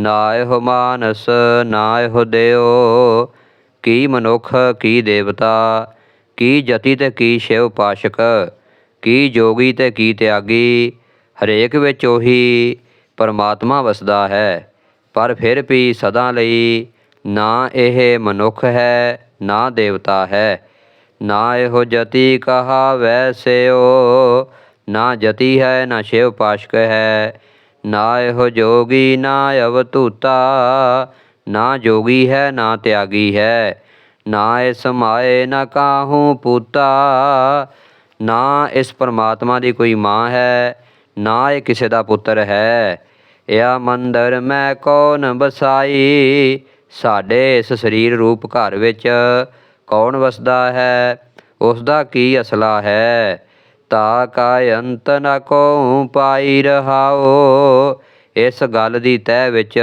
ਨਾਇਹੁ ਮਾਨਸ ਨਾਇਹੁ ਦਿਓ ਕੀ ਮਨੁੱਖ, ਕੀ ਦੇਵਤਾ, ਕੀ ਜਤੀ ਤੇ ਕੀ ਸ਼ਿਵ ਪਾਸ਼ਕ, ਕੀ ਜੋਗੀ ਤੇ ਕੀ ਤਿਆਗੀ, ਹਰੇਕ ਵਿੱਚ ਉਹੀ ਪਰਮਾਤਮਾ ਵਸਦਾ ਹੈ, ਪਰ ਫਿਰ ਵੀ ਸਦਾ ਲਈ ਨਾ ਇਹ ਮਨੁੱਖ ਹੈ, ਨਾ ਦੇਵਤਾ ਹੈ। ਨਾ ਇਹੋ ਜਤੀ ਕਹਾ ਵੈਸਿਓ ਨਾ ਜਤੀ ਹੈ, ਨਾ ਸ਼ਿਵ ਪਾਸ਼ਕ ਹੈ। ਨਾ ਇਹੋ ਜੋਗੀ, ਨਾ ਅਵਤੂਤਾ ਨਾ ਜੋਗੀ ਹੈ, ਨਾ ਤਿਆਗੀ ਹੈ। ਨਾ ਇਸ ਮਾਏ, ਨਾ ਕਾਹੂ ਪੂਤਾ। ਨਾ ਇਸ ਪਰਮਾਤਮਾ ਦੀ ਕੋਈ ਮਾਂ ਹੈ, ਨਾ ਇਹ ਕਿਸੇ ਦਾ ਪੁੱਤਰ ਹੈ। ਇਹ ਮੰਦਰ ਮੈਂ ਕੌਣ ਬਸਾਈ ਸਾਡੇ ਇਸ ਸਰੀਰ ਰੂਪ ਘਰ ਵਿੱਚ ਕੌਣ ਵਸਦਾ ਹੈ? ਉਸ ਦਾ ਕੀ ਅਸਲਾ ਹੈ? ਤਾ ਕਾ ਅੰਤ ਨ ਕੋ ਪਾਈ ਰਹਾਓ ਇਸ ਗੱਲ ਦੀ ਤਹਿ ਵਿੱਚ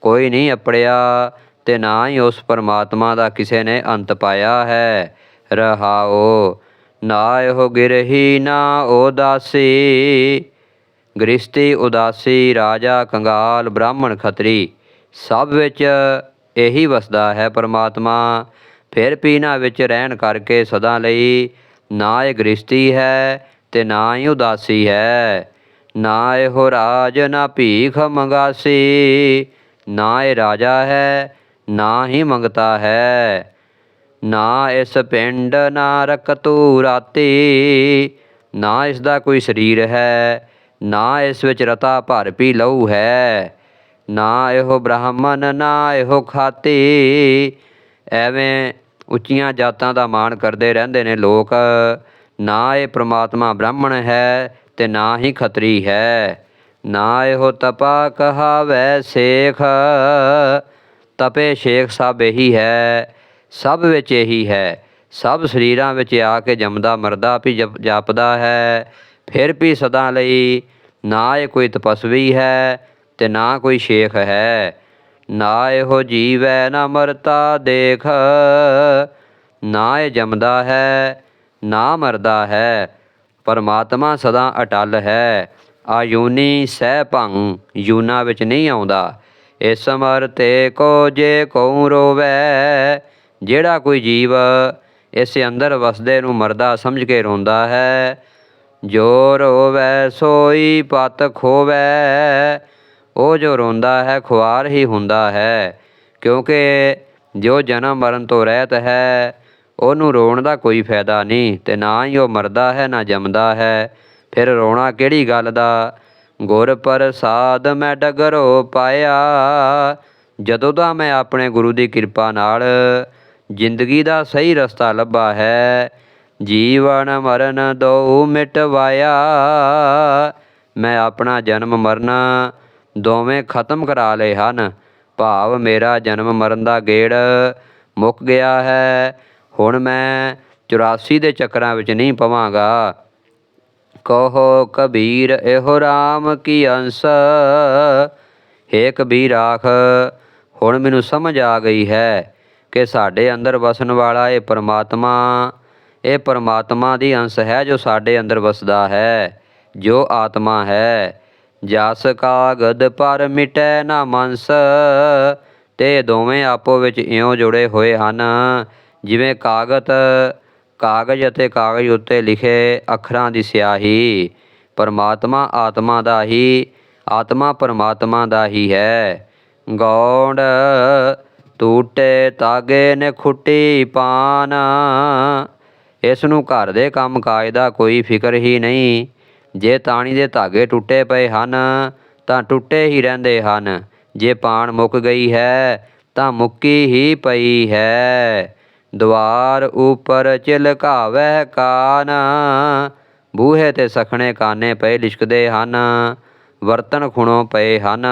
ਕੋਈ ਨਹੀਂ ਅਪੜਿਆ ਤੇ ਨਾ ਹੀ ਉਸ ਪਰਮਾਤਮਾ ਦਾ ਕਿਸੇ ਨੇ ਅੰਤ ਪਾਇਆ ਹੈ। ਰਹਾਓ ਨਾ ਇਹੋ ਗਿਰਹੀ ਨਾ ਉਦਾਸੀ। ਗ੍ਰਿਸ਼ਤੀ ਉਦਾਸੀ, ਰਾਜਾ ਕੰਗਾਲ, ਬ੍ਰਾਹਮਣ ਖੱਤਰੀ, ਸਭ ਵਿੱਚ ਇਹੀ ਵਸਦਾ ਹੈ ਪਰਮਾਤਮਾ। ਫਿਰ ਪੀਨਾ ਵਿੱਚ ਰਹਿਣ ਕਰਕੇ ਸਦਾ ਲਈ ਨਾ ਇਹ ਗ੍ਰਿਸ਼ਤੀ ਹੈ ਤੇ ਨਾ ਹੀ ਉਦਾਸੀ ਹੈ। ਨਾ ਇਹੋ ਰਾਜ ਨਾ ਭੀਖ ਮੰਗਾਸੀ। ਨਾ ਇਹ ਰਾਜਾ ਹੈ, ਨਾ ਹੀ ਮੰਗਤਾ ਹੈ। ਨਾ ਇਸ ਪਿੰਡ ਨਾ ਰਕਤੂ ਰਾਤੀ। ਨਾ ਇਸ ਦਾ ਕੋਈ ਸਰੀਰ ਹੈ, ਨਾ ਇਸ ਵਿੱਚ ਰਤਾ ਭਰ ਪੀ ਲਹੂ ਹੈ। ਨਾ ਇਹੋ ਬ੍ਰਾਹਮਣ, ਨਾ ਇਹੋ ਖਾਤੀ। ਐਵੇਂ ਉੱਚੀਆਂ ਜਾਤਾਂ ਦਾ ਮਾਣ ਕਰਦੇ ਰਹਿੰਦੇ ਨੇ ਲੋਕ। ਨਾ ਇਹ ਪ੍ਰਮਾਤਮਾ ਬ੍ਰਾਹਮਣ ਹੈ ਤੇ ਨਾ ਹੀ ਖੱਤਰੀ ਹੈ। ਨਾ ਇਹੋ ਤਪਾ ਕਹਾਵੈ ਸੇਖ। ਤਪੇ ਸ਼ੇਖ ਸਭ ਇਹੀ ਹੈ, ਸਭ ਵਿੱਚ ਇਹੀ ਹੈ। ਸਭ ਸਰੀਰਾਂ ਵਿੱਚ ਆ ਕੇ ਜੰਮਦਾ ਮਰਦਾ ਵੀ ਜਪ- ਜਾਪਦਾ ਹੈ। ਫਿਰ ਵੀ ਸਦਾ ਲਈ ਨਾ ਇਹ ਕੋਈ ਤਪਸਵੀ ਹੈ ਤੇ ਨਾ ਕੋਈ ਸ਼ੇਖ ਹੈ। ਨਾ ਇਹੋ ਜੀਵੈ ਨਾ ਮਰਤਾ ਦੇਖ। ਨਾ ਇਹ ਜੰਮਦਾ ਹੈ, ਨਾ ਮਰਦਾ ਹੈ। ਪਰਮਾਤਮਾ ਸਦਾ ਅਟਲ ਹੈ। ਆਯੂਨੀ ਸਹਿ ਭੰਗ ਯੂਨਾ ਵਿੱਚ ਨਹੀਂ ਆਉਂਦਾ। ਇਸ ਮਰ 'ਤੇ ਕੋ ਜੇ ਕਉ ਰੋਵੈ, ਜਿਹੜਾ ਕੋਈ ਜੀਵ ਇਸ ਅੰਦਰ ਵਸਦੇ ਨੂੰ ਮਰਦਾ ਸਮਝ ਕੇ ਰੋਂਦਾ ਹੈ। ਜੋ ਰੋਵੈ ਸੋਈ ਪਤ ਖੋਵੈ ਉਹ ਜੋ ਰੋਂਦਾ ਹੈ ਖੁਆਰ ਹੀ ਹੁੰਦਾ ਹੈ, ਕਿਉਂਕਿ ਜੋ ਜਨਮ ਮਰਨ ਤੋਂ ਰਹਿਤ ਹੈ, ਉਹਨੂੰ ਰੋਣ ਦਾ ਕੋਈ ਫਾਇਦਾ ਨਹੀਂ, ਤੇ ਨਾ ਹੀ ਉਹ ਮਰਦਾ ਹੈ, ਨਾ ਜੰਮਦਾ ਹੈ। ਫਿਰ ਰੋਣਾ ਕਿਹੜੀ ਗੱਲ ਦਾ? ਗੁਰ ਪ੍ਰਸਾਦ ਮੈਂ ਡਗਰੋ ਪਾਇਆ, ਜਦੋਂ ਦਾ ਮੈਂ ਆਪਣੇ ਗੁਰੂ ਦੀ ਕਿਰਪਾ ਨਾਲ ਜ਼ਿੰਦਗੀ ਦਾ ਸਹੀ ਰਸਤਾ ਲੱਭਾ ਹੈ, ਜੀਵਨ ਮਰਨ ਦੋ ਮਿਟਵਾਇਆ। ਮੈਂ ਆਪਣਾ ਜਨਮ ਮਰਨਾ ਦੋਵੇਂ ਖਤਮ ਕਰਾ ਲਏ ਹਨ। ਭਾਵ ਮੇਰਾ ਜਨਮ ਮਰਨ ਦਾ ਗੇੜ ਮੁੱਕ ਗਿਆ ਹੈ। ਹੁਣ ਮੈਂ 84 ਦੇ ਚੱਕਰਾਂ ਵਿੱਚ ਨਹੀਂ ਪਵਾਂਗਾ। ਕਹੋ ਕਬੀਰ, ਇਹੋ RAM ਕੀ ਅੰਸ? ਹੇ ਕਬੀਰ ਆਖ, ਹੁਣ ਮੈਨੂੰ ਸਮਝ ਆ ਗਈ ਹੈ ਕਿ ਸਾਡੇ ਅੰਦਰ ਵਸਣ ਵਾਲਾ ਇਹ ਪਰਮਾਤਮਾ ਇਹ ਪਰਮਾਤਮਾ ਦੀ ਅੰਸ਼ ਹੈ ਜੋ ਸਾਡੇ ਅੰਦਰ ਵਸਦਾ ਹੈ, ਜੋ ਆਤਮਾ ਹੈ। ਜਸ ਕਾਗਦ ਪਰ ਮਿਟੈ ਨਾ ਮਨਸ, ਤੇ ਦੋਵੇਂ ਆਪੋ ਵਿੱਚ ਇਉਂ ਜੁੜੇ ਹੋਏ ਹਨ, ਜਿਵੇਂ ਕਾਗਜ਼ ਕਾਗਜ਼ ਅਤੇ ਕਾਗਜ਼ ਉੱਤੇ ਲਿਖੇ ਅੱਖਰਾਂ ਦੀ ਸਿਆਹੀ। ਪਰਮਾਤਮਾ ਆਤਮਾ ਦਾ ਹੀ, ਆਤਮਾ ਪਰਮਾਤਮਾ ਦਾ ਹੀ ਹੈ। ਗੌਂਡ ਟੂਟੇ ਤਾਗੇ ਨੇ ਖੁੱਟੀ ਪਾਨ। ਇਸ ਨੂੰ ਘਰ ਦੇ ਕੰਮ ਕਾਜ ਦਾ ਕੋਈ ਫਿਕਰ ਹੀ ਨਹੀਂ। ਜੇ ਤਾਣੀ ਦੇ ਧਾਗੇ ਟੁੱਟੇ ਪਏ ਹਨ, ਤਾਂ ਟੁੱਟੇ ਹੀ ਰਹਿੰਦੇ ਹਨ। ਜੇ ਪਾਣ ਮੁੱਕ ਗਈ ਹੈ, ਤਾਂ ਮੁੱਕੀ ਹੀ ਪਈ ਹੈ। ਦਵਾਰ ਉਪਰ ਚਿਲਕਾਵੈ ਕਾਨ, ਬੂਹੇ ਤੇ ਸਖਣੇ ਕਾਨੇ ਪਏ ਲਿਸ਼ਕਦੇ ਹਨ ਵਰਤਨ ਖੁਣੋ ਪਏ ਹਨ।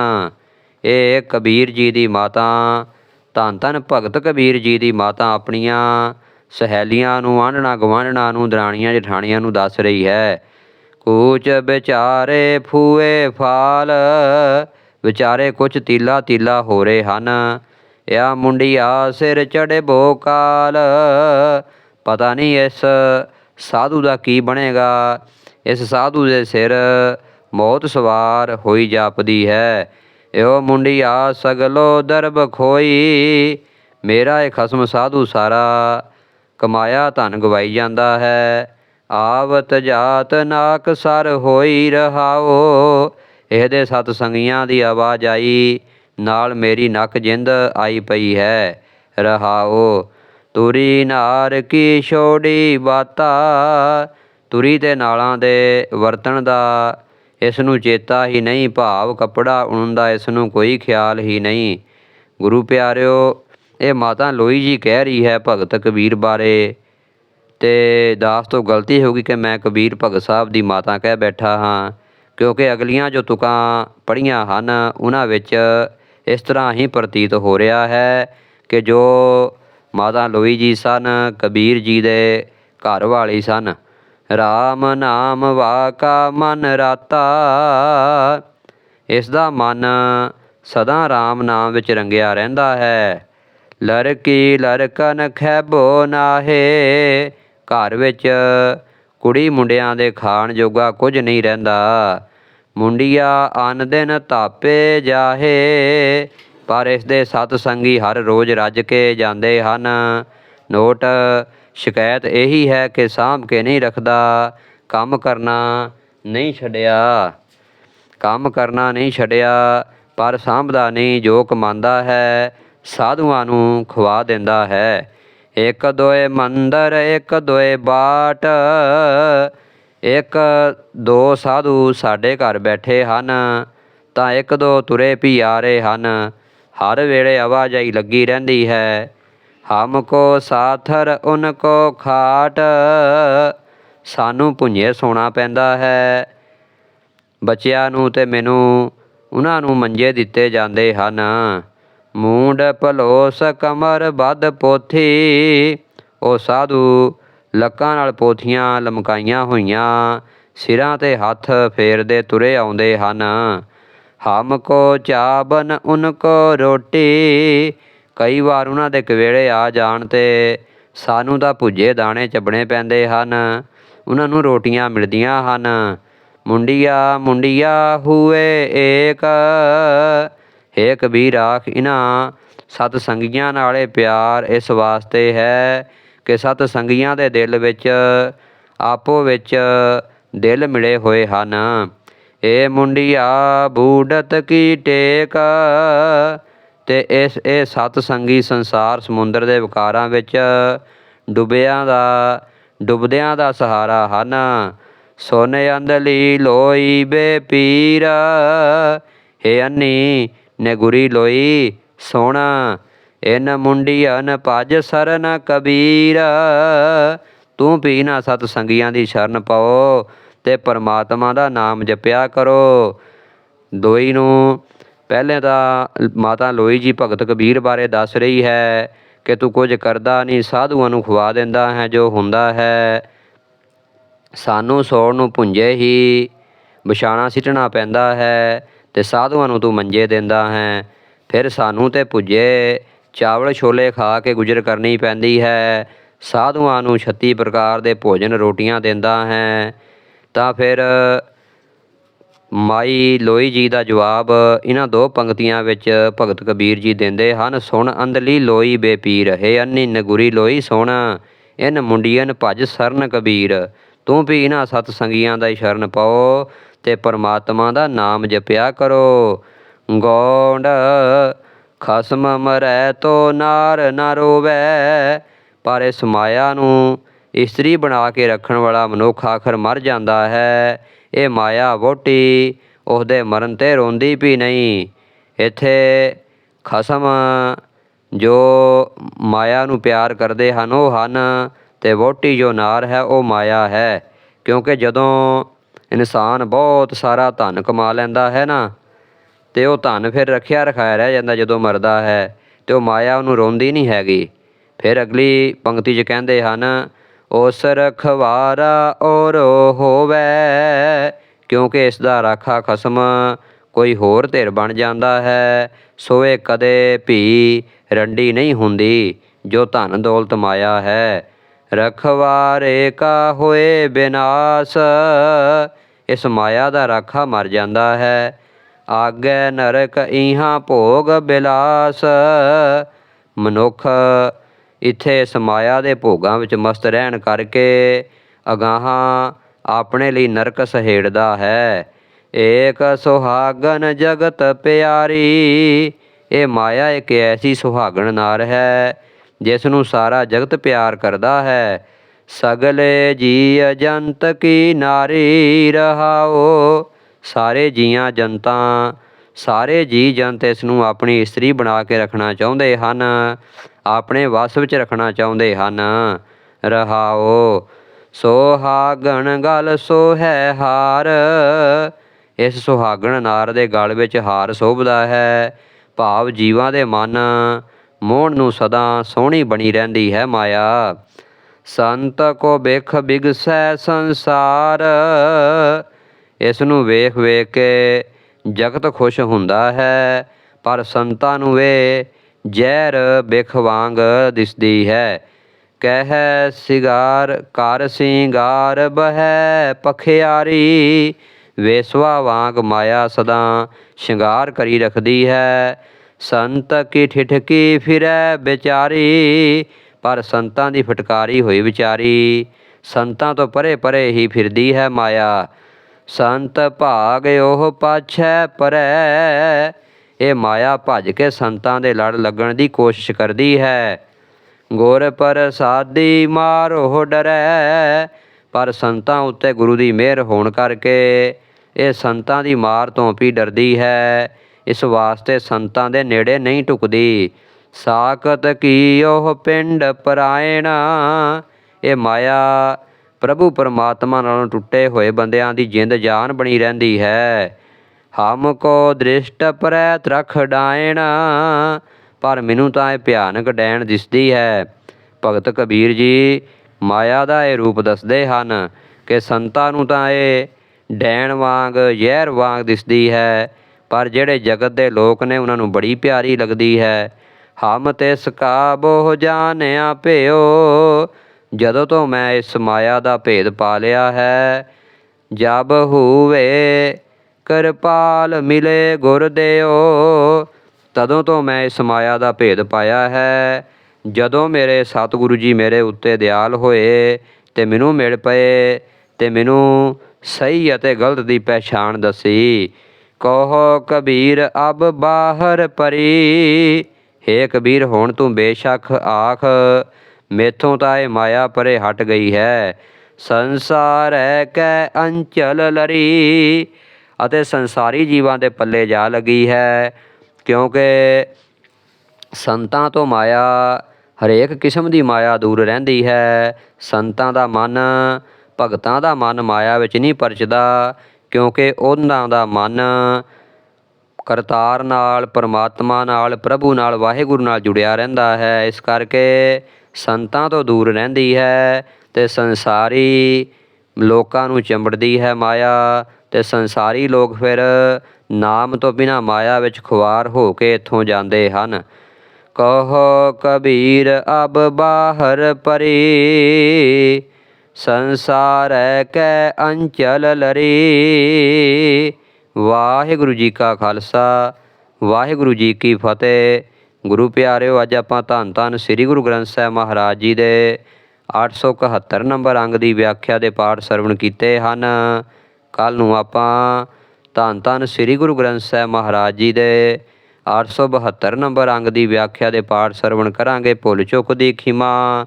ਇਹ ਕਬੀਰ ਜੀ ਦੀ ਮਾਤਾ, ਧੰਨ ਧੰਨ ਭਗਤ ਕਬੀਰ ਜੀ ਦੀ ਮਾਤਾ ਆਪਣੀਆਂ ਸਹੇਲੀਆਂ ਨੂੰ, ਆਂਢਣਾ ਗੁਆਂਢਣਾ ਨੂੰ, ਦਰਾਣੀਆਂ ਜਠਾਣੀਆਂ ਨੂੰ ਦੱਸ ਰਹੀ ਹੈ। ਕੂਚ ਵਿਚਾਰੇ ਫੂਏ ਫਾਲ, ਵਿਚਾਰੇ ਕੁਛ ਤੀਲਾ ਤੀਲਾ ਹੋ ਰਹੇ ਹਨ। ਆ ਮੁੰਡਿਆ ਸਿਰ ਚੜੇ ਬੋਕਾਲ ਪਤਾ ਨਹੀਂ ਇਸ ਸਾਧੂ ਦਾ ਕੀ ਬਣੇਗਾ। ਇਸ ਸਾਧੂ ਦੇ ਸਿਰ ਮੌਤ ਸਵਾਰ ਹੋਈ ਜਾਪਦੀ ਹੈ। ਇਹੋ ਮੁੰਡਿਆ ਸਗਲੋ ਦਰਬ ਖੋਈ, ਮੇਰਾ ਇਹ ਖਸਮ ਸਾਧੂ ਸਾਰਾ ਕਮਾਇਆ ਧਨ ਗਵਾਈ ਜਾਂਦਾ ਹੈ। ਆਵਤ ਜਾਤ ਨਾਕ ਸਰ ਹੋਈ ਰਹਾਓ। ਇਹਦੇ ਸਤ ਸੰਗੀਆਂ ਦੀ ਆਵਾਜ਼ ਆਈ, ਨਾਲ ਮੇਰੀ ਨੱਕ ਜਿੰਦ ਆਈ ਪਈ ਹੈ, ਰਹਾਓ। ਤੁਰੀ ਨਾਰ ਕੀ ਛੋੜੀ ਬਾਤਾ, ਤੁਰੀ ਤੇ ਨਾਲਾਂ ਦੇ ਵਰਤਣ ਦਾ ਇਸ ਨੂੰ ਚੇਤਾ ਹੀ ਨਹੀਂ, ਭਾਵ ਕੱਪੜਾ ਉਣ ਦਾ ਇਸ ਨੂੰ ਕੋਈ ਖਿਆਲ ਹੀ ਨਹੀਂ। ਗੁਰੂ ਪਿਆਰਿਓ, ਇਹ ਮਾਤਾ ਲੋਈ ਜੀ ਕਹਿ ਰਹੀ ਹੈ ਭਗਤ ਕਬੀਰ ਬਾਰੇ। ਤੇ ਦਾਸ ਤੋਂ ਗਲਤੀ ਹੋ ਗਈ ਕਿ ਮੈਂ ਕਬੀਰ ਭਗਤ ਸਾਹਿਬ ਦੀ ਮਾਤਾ ਕਹਿ ਬੈਠਾ ਹਾਂ, ਕਿਉਂਕਿ ਅਗਲੀਆਂ ਜੋ ਤੁਕਾਂ ਪੜੀਆਂ ਹਨ, ਉਹਨਾਂ ਵਿੱਚ ਇਸ ਤਰ੍ਹਾਂ ਹੀ ਪ੍ਰਤੀਤ ਹੋ ਰਿਹਾ ਹੈ ਕਿ ਜੋ ਮਾਤਾ ਲੋਈ ਜੀ ਸਨ, ਕਬੀਰ ਜੀ ਦੇ ਘਰ ਵਾਲੀ ਸਨ। RAM ਨਾਮ ਵਾਕਾ ਮਨ ਰਾਤਾ। ਇਸ ਦਾ ਮਨ ਸਦਾ RAM ਨਾਮ ਵਿੱਚ ਰੰਗਿਆ ਰਹਿੰਦਾ ਹੈ। ਲੜਕੀ ਲੜਕਨ ਖੈਬੋ ਨਾਹੇ। ਘਰ ਵਿੱਚ ਕੁੜੀ ਮੁੰਡਿਆਂ ਦੇ ਖਾਣ ਜੋਗਾ ਕੁਝ ਨਹੀਂ ਰਹਿੰਦਾ। ਮੁੰਡਿਆ ਅਨ ਦਿਨ ਤਾਪੇ ਜਾਹੇ, ਪਰ ਇਸ ਦੇ ਸਤ ਸੰਗੀ ਹਰ ਰੋਜ਼ ਰੱਜ ਕੇ ਜਾਂਦੇ ਹਨ। ਨੋਟ, ਸ਼ਿਕਾਇਤ ਇਹੀ ਹੈ ਕਿ ਸਾਂਭ ਕੇ ਨਹੀਂ ਰੱਖਦਾ, ਕੰਮ ਕਰਨਾ ਨਹੀਂ ਛੱਡਿਆ। ਕੰਮ ਕਰਨਾ ਨਹੀਂ ਛੱਡਿਆ, ਪਰ ਸਾਂਭਦਾ ਨਹੀਂ ਜੋ ਕਮਾਉਂਦਾ ਹੈ, ਸਾਧੂਆਂ ਨੂੰ ਖਵਾ ਦਿੰਦਾ ਹੈ। ਇੱਕ ਦੋਏ ਮੰਦਰ, ਇੱਕ ਦੋਏ ਬਾਟ, ਇੱਕ ਦੋ ਸਾਧੂ ਸਾਡੇ ਘਰ ਬੈਠੇ ਹਨ, ਤਾਂ ਇੱਕ ਦੋ ਤੁਰੇ ਵੀ ਆ ਰਹੇ ਹਨ। ਹਰ ਵੇਲੇ ਆਵਾਜਾਈ ਲੱਗੀ ਰਹਿੰਦੀ ਹੈ। ਹਮ ਕੋ ਸਾਥਰ ਉਨਕੋ ਖਾਟ, ਸਾਨੂੰ ਭੁੰਜੇ ਸੋਣਾ ਪੈਂਦਾ ਹੈ। ਬੱਚਿਆਂ ਨੂੰ ਤੇ ਮੈਨੂੰ ਉਹਨਾਂ ਨੂੰ ਮੰਜੇ ਦਿੱਤੇ ਜਾਂਦੇ ਹਨ। ਮੂੰਡ ਭਲੋਸ ਕਮਰ ਬੱਧ ਪੋਥੀ। ਉਹ ਸਾਧੂ ਲੱਕਾਂ ਨਾਲ ਪੋਥੀਆਂ ਲਮਕਾਈਆਂ ਹੋਈਆਂ, ਸਿਰਾਂ ਤੇ ਹੱਥ ਫੇਰਦੇ ਤੁਰੇ ਆਉਂਦੇ ਹਨ। ਹਮ ਕੋ ਚਾਬਨ ਉਨਕੋ ਰੋਟੀ, ਕਈ ਵਾਰ ਉਹਨਾਂ ਦੇ ਕਵੇੜੇ ਆ ਜਾਣ ਤੇ ਸਾਨੂੰ ਤਾਂ ਭੁੱਜੇ ਦਾਣੇ ਚੱਬਣੇ ਪੈਂਦੇ ਹਨ। ਉਹਨਾਂ ਨੂੰ ਰੋਟੀਆਂ ਮਿਲਦੀਆਂ ਹਨ। ਮੁੰਡਿਆ ਮੁੰਡਿਆ, ਹੂਏ ਏਕ ਹੇ ਕਬੀਰ ਆਖ ਇਹਨਾਂ ਸਤ ਸੰਗੀਆਂ ਨਾਲੇ ਪਿਆਰ ਇਸ ਵਾਸਤੇ ਹੈ ਕਿ ਸਤ ਸੰਗੀਆਂ ਦੇ ਦਿਲ ਵਿੱਚ, ਆਪੋ ਵਿੱਚ ਦਿਲ ਮਿਲੇ ਹੋਏ ਹਨ। ਏ ਮੁੰਡਿਆ ਬੂਡਤ ਕੀ ਟੇਕ? ਤੇ ਇਸ, ਇਹ ਸਤ ਸੰਗੀ ਸੰਸਾਰ ਸਮੁੰਦਰ ਦੇ ਵਿਕਾਰਾਂ ਵਿੱਚ ਡੁੱਬਿਆਂ ਦਾ, ਡੁੱਬਦਿਆਂ ਦਾ ਸਹਾਰਾ ਹਨ। ਸੋਨੇ ਅੰਦਲੀ ਲੋਈ ਬੇ ਪੀਰ ਹੇ ਅੰਨੀ ਨੇ ਗੁਰੀ ਲੋਈ ਸੋਣਾ। ਇਨ ਮੁੰਡੀਆਂ ਭਜ ਸਰਨ ਕਬੀਰ। ਤੂੰ ਵੀ ਨਾ ਸਤ ਸੰਗੀਆਂ ਦੀ ਸ਼ਰਨ ਪਾਓ ਤੇ ਪਰਮਾਤਮਾ ਦਾ ਨਾਮ ਜਪਿਆ ਕਰੋ। ਦੋਈ ਨੂੰ ਪਹਿਲੇ ਤਾਂ ਮਾਤਾ ਲੋਈ ਜੀ ਭਗਤ ਕਬੀਰ ਬਾਰੇ ਦੱਸ ਰਹੀ ਹੈ ਕਿ ਤੂੰ ਕੁਝ ਕਰਦਾ ਨਹੀਂ, ਸਾਧੂਆਂ ਨੂੰ ਖਵਾ ਦਿੰਦਾ ਹੈ ਜੋ ਹੁੰਦਾ ਹੈ। ਸਾਨੂੰ ਸੌਣ ਨੂੰ ਪੁੰਜੇ ਹੀ, ਵਿਛਾਣਾ ਸਿੱਟਣਾ ਪੈਂਦਾ ਹੈ। ਤੇ ਸਾਧੂਆਂ ਨੂੰ ਤੂੰ ਮੰਜੇ ਦਿੰਦਾ ਹੈ। ਫਿਰ ਸਾਨੂੰ ਤੇ ਪੁੱਜੇ ਚਾਵਲ ਛੋਲੇ ਖਾ ਕੇ ਗੁਜ਼ਰ ਕਰਨੀ ਪੈਂਦੀ ਹੈ। ਸਾਧੂਆਂ ਨੂੰ 36 ਪ੍ਰਕਾਰ ਦੇ ਭੋਜਨ ਰੋਟੀਆਂ ਦਿੰਦਾ ਹੈ। ਤਾਂ ਫਿਰ ਮਾਈ ਲੋਈ ਜੀ ਦਾ ਜਵਾਬ ਇਹਨਾਂ ਦੋ ਪੰਕਤੀਆਂ ਵਿੱਚ ਭਗਤ ਕਬੀਰ ਜੀ ਦਿੰਦੇ ਹਨ, ਸੁਣ ਅੰਦਲੀ ਲੋਈ ਬੇਪੀਰ, ਹੈ ਅੰਨੀ ਨਗੁਰੀ ਲੋਈ ਸੁਣ, ਇਨ ਮੁੰਡੀਆਂ ਭਜ ਸਰਨ ਕਬੀਰ, ਤੂੰ ਵੀ ਇਹਨਾਂ ਸਤ ਸੰਗੀਆਂ ਦਾ ਹੀ ਸ਼ਰਨ ਪਾਓ। ਤੇ ਪਰਮਾਤਮਾ ਦਾ ਨਾਮ ਜਪਿਆ ਕਰੋ। ਗੌਂਡ ਖਸਮ ਮਰੈ ਤੋ ਨਾਰ ਨਾ ਰੋਵੈ, ਪਰ ਇਸ ਮਾਇਆ ਨੂੰ ਇਸਤਰੀ ਬਣਾ ਕੇ ਰੱਖਣ ਵਾਲਾ ਮਨੁੱਖ ਆਖਰ ਮਰ ਜਾਂਦਾ ਹੈ। ਇਹ ਮਾਇਆ ਵੋਟੀ ਉਹਦੇ ਮਰਨ ਤੇ ਰੋਂਦੀ ਵੀ ਨਹੀਂ। ਇੱਥੇ ਖਸਮ ਜੋ ਮਾਇਆ ਨੂੰ ਪਿਆਰ ਕਰਦੇ ਹਨ ਉਹ ਹਨ ਤੇ ਵੋਟੀ ਜੋ ਨਾਰ ਹੈ ਉਹ ਮਾਇਆ ਹੈ। ਕਿਉਂਕਿ ਜਦੋਂ ਇਨਸਾਨ ਬਹੁਤ ਸਾਰਾ ਧਨ ਕਮਾ ਲੈਂਦਾ ਹੈ ਨਾ। ਤੇ ਉਹ ਧਨ ਫਿਰ ਰੱਖਿਆ ਰਖਾਇਆ ਰਹਿ ਜਾਂਦਾ ਜਦੋਂ ਮਰਦਾ ਹੈ ਤੇ ਉਹ ਮਾਇਆ ਉਹਨੂੰ ਰੋਂਦੀ ਨਹੀਂ ਹੈਗੀ। ਫਿਰ ਅਗਲੀ ਪੰਕਤੀ 'ਚ ਕਹਿੰਦੇ ਹਨ, ਉਸ ਰਖਵਾਰਾ ਔਰ ਹੋਵੇ, ਕਿਉਂਕਿ ਇਸ ਦਾ ਰਾਖਾ ਖਸਮ ਕੋਈ ਹੋਰ ਧਿਰ ਬਣ ਜਾਂਦਾ ਹੈ। ਸੋ ਇਹ ਕਦੇ ਵੀ ਰੰਡੀ ਨਹੀਂ ਹੁੰਦੀ, ਜੋ ਧਨ ਦੌਲਤ ਮਾਇਆ ਹੈ ਰਖਵਾਰੇ ਕਾ ਹੋਏ ਬਿਨਾਸ਼, ਇਸ ਮਾਇਆ ਦਾ ਰਾਖਾ ਮਰ ਜਾਂਦਾ ਹੈ। ਆਗੇ ਨਰਕ ਇਹਾਂ ਭੋਗ ਬਿਲਾਸ। ਮਨੁੱਖ ਇੱਥੇ ਇਸ ਮਾਇਆ ਦੇ ਭੋਗਾਂ ਵਿੱਚ ਮਸਤ ਰਹਿਣ ਕਰਕੇ ਅਗਾਹਾਂ ਆਪਣੇ ਲਈ ਨਰਕ ਸਹੇੜਦਾ ਹੈ। ਏਕ ਸੁਹਾਗਨ ਜਗਤ ਪਿਆਰੀ, ਇਹ ਮਾਇਆ ਇੱਕ ਐਸੀ ਸੁਹਾਗਣ ਨਾਰ ਹੈ ਜਿਸ ਨੂੰ ਸਾਰਾ ਜਗਤ ਪਿਆਰ ਕਰਦਾ ਹੈ। ਸਗਲੇ ਜੀ ਅਜੰਤ ਕੀ ਨਾਰੀ ਰਹਾਓ। ਸਾਰੇ ਜੀਆਂ ਜਨਤਾ, ਸਾਰੇ ਜੀ ਜੰਤ ਇਸ ਨੂੰ ਆਪਣੀ ਇਸਤਰੀ ਬਣਾ ਕੇ ਰੱਖਣਾ ਚਾਹੁੰਦੇ ਹਨ। ਆਪਣੇ ਵਸ ਵਿੱਚ ਰੱਖਣਾ ਚਾਹੁੰਦੇ ਹਨ। ਰਹਾਓ, ਸੋਹਾਗਣ ਗਲ ਸੋ ਹੈ ਹਾਰ। ਇਸ ਸੁਹਾਗਣ ਨਾਰ ਦੇ ਗਲ ਵਿੱਚ ਹਾਰ ਸ਼ੋਭਦਾ ਹੈ। ਭਾਵ ਜੀਵਾਂ ਦੇ ਮਨ ਮੋਹਣ ਨੂੰ ਸਦਾ ਸੋਹਣੀ ਬਣੀ ਰਹਿੰਦੀ ਹੈ ਮਾਇਆ। ਸੰਤ ਕੋ ਬਿਖ ਬਿਗਸੈ ਸੰਸਾਰ। ਇਸ ਨੂੰ ਵੇਖ ਵੇਖ ਕੇ ਜਗਤ ਖੁਸ਼ ਹੁੰਦਾ ਹੈ, ਪਰ ਸੰਤਾਂ ਨੂੰ ਇਹ ਜ਼ਹਿਰ ਬਿਖ ਵਾਂਗ ਦਿਸਦੀ ਹੈ। ਕਹਿ ਸਿਗਾਰ ਕਰ ਸਿੰਗਾਰ, ਬਹਿ ਪਖਿਆਰੀ। ਵੇਸਵਾ ਵਾਂਗ ਮਾਇਆ ਸਦਾ ਸ਼ਿੰਗਾਰ ਕਰੀ ਰੱਖਦੀ ਹੈ। ਸੰਤ ਕੀ ਠਿਠਕੀ ਫਿਰੈ ਵਿਚਾਰੀ, ਪਰ ਸੰਤਾਂ ਦੀ ਫਟਕਾਰੀ ਹੋਈ ਵਿਚਾਰੀ। ਸੰਤਾਂ ਤੋਂ ਪਰੇ ਪਰੇ ਹੀ ਫਿਰਦੀ ਹੈ ਮਾਇਆ। ਸੰਤ ਭਾਗ ਉਹ ਪਾਛੈ ਪਰੈ। ਇਹ ਮਾਇਆ ਭੱਜ ਕੇ ਸੰਤਾਂ ਦੇ ਲੜ ਲੱਗਣ ਦੀ ਕੋਸ਼ਿਸ਼ ਕਰਦੀ ਹੈ। ਗੁਰ ਪ੍ਰਸਾਦੀ ਮਾਰੋ ਡਰੈ, ਪਰ ਸੰਤਾਂ ਉੱਤੇ ਗੁਰੂ ਦੀ ਮਿਹਰ ਹੋਣ ਕਰਕੇ ਇਹ ਸੰਤਾਂ ਦੀ ਮਾਰ ਤੋਂ ਵੀ ਡਰਦੀ ਹੈ। ਇਸ ਵਾਸਤੇ ਸੰਤਾਂ ਦੇ ਨੇੜੇ ਨਹੀਂ ਟੁਕਦੀ। ਸਾਖਤ ਕੀ ਉਹ ਪਿੰਡ ਪਰਾਇਣਾ? ਇਹ ਮਾਇਆ ਪ੍ਰਭੂ ਪਰਮਾਤਮਾ ਨਾਲੋਂ ਟੁੱਟੇ ਹੋਏ ਬੰਦਿਆਂ ਦੀ ਜਿੰਦ ਜਾਨ ਬਣੀ ਰਹਿੰਦੀ ਹੈ। ਹਮ ਕੋ ਦ੍ਰਿਸ਼ਟ ਪ੍ਰੈਤ ਰਖ ਡਾਇਣਾ। ਪਰ ਮੈਨੂੰ ਤਾਂ ਇਹ ਭਿਆਨਕ ਡੈਣ ਦਿਸਦੀ ਹੈ। ਭਗਤ ਕਬੀਰ ਜੀ, ਮਾਇਆ ਦਾ ਇਹ ਰੂਪ ਦੱਸਦੇ ਹਨ ਕਿ ਸੰਤਾਂ ਨੂੰ ਤਾਂ ਇਹ ਡੈਣ ਵਾਂਗ, ਜ਼ਹਿਰ ਵਾਂਗ ਦਿਸਦੀ ਹੈ। ਪਰ ਜਿਹੜੇ ਜਗਤ ਦੇ ਲੋਕ ਨੇ ਉਹਨਾਂ ਨੂੰ ਬੜੀ ਪਿਆਰੀ ਲੱਗਦੀ ਹੈ। ਹਮ ਤਿਸ ਕਾ ਬੋਹ ਜਾਣਿਆ ਭਿਓ, ਜਦੋਂ ਤੋਂ ਮੈਂ ਇਸ ਮਾਇਆ ਦਾ ਭੇਦ ਪਾ ਲਿਆ ਹੈ। ਜਬ ਹੋਵੇ ਕਿਰਪਾਲ ਮਿਲੇ ਗੁਰ ਦਿਓ, ਤਦੋਂ ਤੋਂ ਮੈਂ ਇਸ ਮਾਇਆ ਦਾ ਭੇਦ ਪਾਇਆ ਹੈ। ਜਦੋਂ ਮੇਰੇ ਸਤਿਗੁਰੂ ਜੀ ਮੇਰੇ ਉੱਤੇ ਦਿਆਲ ਹੋਏ ਤੇ ਮੈਨੂੰ ਮਿਲ ਪਏ ਤੇ ਮੈਨੂੰ ਸਹੀ ਅਤੇ ਗਲਤ ਦੀ ਪਹਿਚਾਣ ਦੱਸੀ ਕਹੋ ਕਬੀਰ, ਅਬ ਬਾਹਰ ਪਰੀ। ਹੇ ਕਬੀਰ, ਹੁਣ ਤੂੰ ਬੇਸ਼ੱਕ ਆਖ, ਮੇਥੋਂ ਤਾਂ ਇਹ ਮਾਇਆ ਪਰੇ ਹਟ ਗਈ ਹੈ। ਸੰਸਾਰ ਹੈ ਕੈ ਅੰਚਲ ਲਰੀ, ਅਤੇ ਸੰਸਾਰੀ ਜੀਵਾਂ ਦੇ ਪੱਲੇ ਜਾ ਲੱਗੀ ਹੈ। ਕਿਉਂਕਿ ਸੰਤਾਂ ਤੋਂ ਮਾਇਆ, ਹਰੇਕ ਕਿਸਮ ਦੀ ਮਾਇਆ ਦੂਰ ਰਹਿੰਦੀ ਹੈ। ਸੰਤਾਂ ਦਾ ਮਨ ਭਗਤਾਂ ਦਾ ਮਨ ਮਾਇਆ ਵਿੱਚ ਨਹੀਂ ਪਰਚਦਾ। ਕਿਉਂਕਿ ਉਹਨਾਂ ਦਾ ਮਨ ਕਰਤਾਰ ਨਾਲ, ਪਰਮਾਤਮਾ ਨਾਲ, ਪ੍ਰਭੂ ਨਾਲ, ਵਾਹਿਗੁਰੂ ਨਾਲ ਜੁੜਿਆ ਰਹਿੰਦਾ ਹੈ। ਇਸ ਕਰਕੇ ਸੰਤਾਂ ਤੋਂ ਦੂਰ ਰਹਿੰਦੀ ਹੈ ਤੇ ਸੰਸਾਰੀ ਲੋਕਾਂ ਨੂੰ ਚੰਬੜਦੀ ਹੈ ਮਾਇਆ ਤੇ ਸੰਸਾਰੀ ਲੋਕ ਫਿਰ ਨਾਮ ਤੋਂ ਬਿਨਾ ਮਾਇਆ ਵਿੱਚ ਖੁਆਰ ਹੋ ਕੇ ਇੱਥੋਂ ਜਾਂਦੇ ਹਨ। ਕਹੋ ਕਬੀਰ, ਅਬ ਬਾਹਰ ਪਰੀ ਸੰਸਾਰ ਕੈ ਅੰਚਲ ਲਰੀ। ਵਾਹਿਗੁਰੂ ਜੀ ਕਾ ਖਾਲਸਾ, ਵਾਹਿਗੁਰੂ ਜੀ ਕੀ ਫਤਿਹ। ਗੁਰੂ ਪਿਆਰਿਓ, ਅੱਜ ਆਪਾਂ ਧੰਨ ਧੰਨ ਸ੍ਰੀ ਗੁਰੂ ਗ੍ਰੰਥ ਸਾਹਿਬ ਮਹਾਰਾਜ ਜੀ ਦੇ 871 ਨੰਬਰ ਅੰਗ ਦੀ ਵਿਆਖਿਆ ਦੇ ਪਾਠ ਸਰਵਣ ਕੀਤੇ ਹਨ। ਕੱਲ ਨੂੰ ਆਪਾਂ ਧੰਨ ਧੰਨ ਸ੍ਰੀ ਗੁਰੂ ਗ੍ਰੰਥ ਸਾਹਿਬ ਮਹਾਰਾਜ ਜੀ ਦੇ 872 ਨੰਬਰ ਅੰਗ ਦੀ ਵਿਆਖਿਆ ਦੇ ਪਾਠ ਸਰਵਣ ਕਰਾਂਗੇ। ਭੁੱਲ ਚੁੱਕ ਦੀ ਖਿਮਾ।